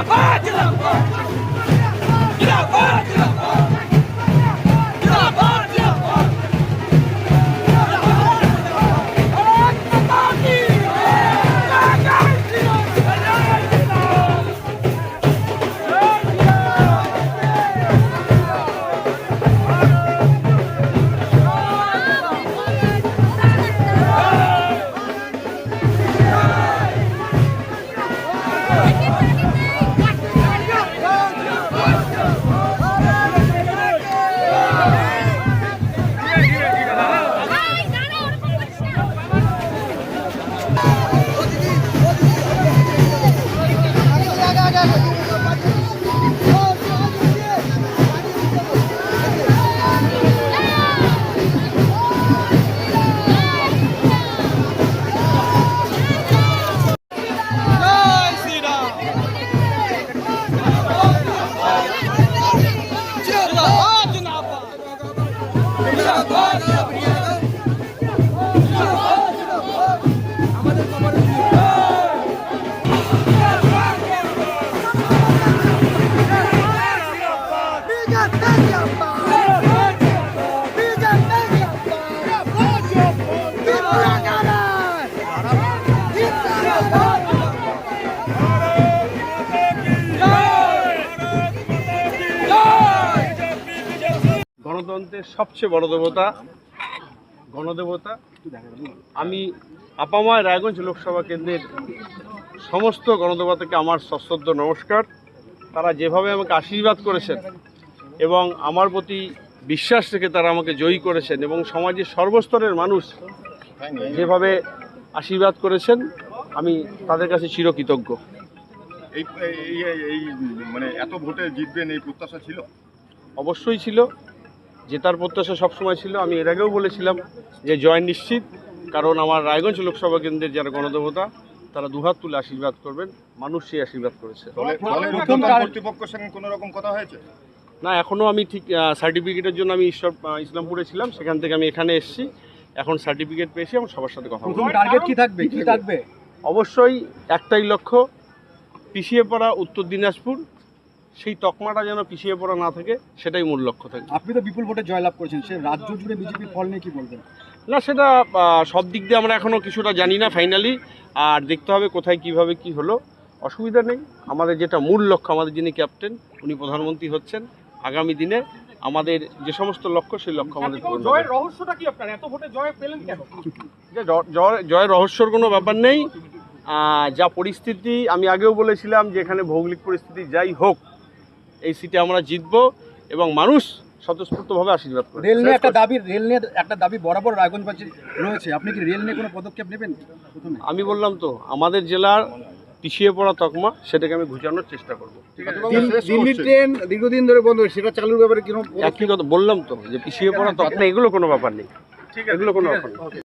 जिंदाबाद গণতন্ত্রের সবচেয়ে বড় দেবতা গণদেবতা। আমি আপামায় রায়গঞ্জ লোকসভা কেন্দ্রের সমস্ত গণদেবতাকে আমার সশ্রদ্ধ নমস্কার। তারা যেভাবে আমাকে আশীর্বাদ করেছেন এবং আমার প্রতি বিশ্বাস রেখে তারা আমাকে জয়ী করেছেন এবং সমাজের সর্বস্তরের মানুষ যেভাবে আশীর্বাদ করেছেন আমি তাদের কাছে চিরকৃতজ্ঞ। এই মানে এত ভোটে জিতবেন এই প্রত্যাশা ছিল? অবশ্যই ছিল। জেতার প্রত্যাশা সবসময় ছিল। আমি এর আগেও বলেছিলাম যে জয় নিশ্চিত কারণ আমার রায়গঞ্জ লোকসভা কেন্দ্রের যারা গণদেবতা তারা দুহাত তুলে আশীর্বাদ করবেন মানুষ সেই আশীর্বাদ করেছে। কর্তৃপক্ষের সঙ্গে কোনো রকম কথা হয়েছে? না এখনও আমি ঠিক সার্টিফিকেটের জন্য আমি ঈশ্বর ইসলামপুরে ছিলাম সেখান থেকে আমি এখানে এসেছি। এখন সার্টিফিকেট পেয়েছি এবং সবার সাথে কথা প্রথম বলব। টার্গেট কি থাকবে? কি থাকবে? অবশ্যই একটাই লক্ষ্য পিছিয়ে পড়া উত্তর দিনাজপুর সেই তকমাটা যেন পিছিয়ে পড়া না থাকে সেটাই মূল লক্ষ্য থাকে। আপনি তো বিপুল ভোটে জয়লাভ করেছেন সে রাজ্য জুড়ে বিজেপির ফল নিয়ে কি বলবেন? না সেটা সব দিক দিয়ে আমরা এখনও কিছুটা জানি না ফাইনালি আর দেখতে হবে কোথায় কীভাবে কি হলো। অসুবিধা নেই আমাদের যেটা মূল লক্ষ্য আমাদের যিনি ক্যাপ্টেন উনি প্রধানমন্ত্রী হচ্ছেন। আগামী দিনে আমাদের যে সমস্ত লক্ষ্য সেই লক্ষ্য আমাদের জয়ের রহস্যটা কি আপনার? এত ভোটে জয় পেলেন কেন? যে জ- জয়- জয়ের রহস্যর কোনো ব্যাপার নেই। যা পরিস্থিতি আমি আগেও বলেছিলাম যে এখানে ভৌগোলিক পরিস্থিতি যাই হোক এই সিটে আমরা জিতব এবং মানুষ স্বতঃস্ফূর্তভাবে আশীর্বাদ করে রেল নিয়ে একটা দাবি রেল নিয়ে একটা দাবি বরাবর রায়গঞ্জবাসী রয়েছে। আপনি কি রেল নিয়ে কোনো পদক্ষেপ নেবেন আমি বললাম তো আমাদের জেলার পিছিয়ে পড়া তকমা সেটাকে আমি ঘুচানোর চেষ্টা করব। দিল্লি ট্রেন দীর্ঘদিন ধরে বন্ধ সেটা চালুর ব্যাপারে কীরকম একই কথা বললাম তো যে পিছিয়ে পড়া তকমা এগুলো কোনো ব্যাপার নেই। এগুলো কোনো ব্যাপার নেই।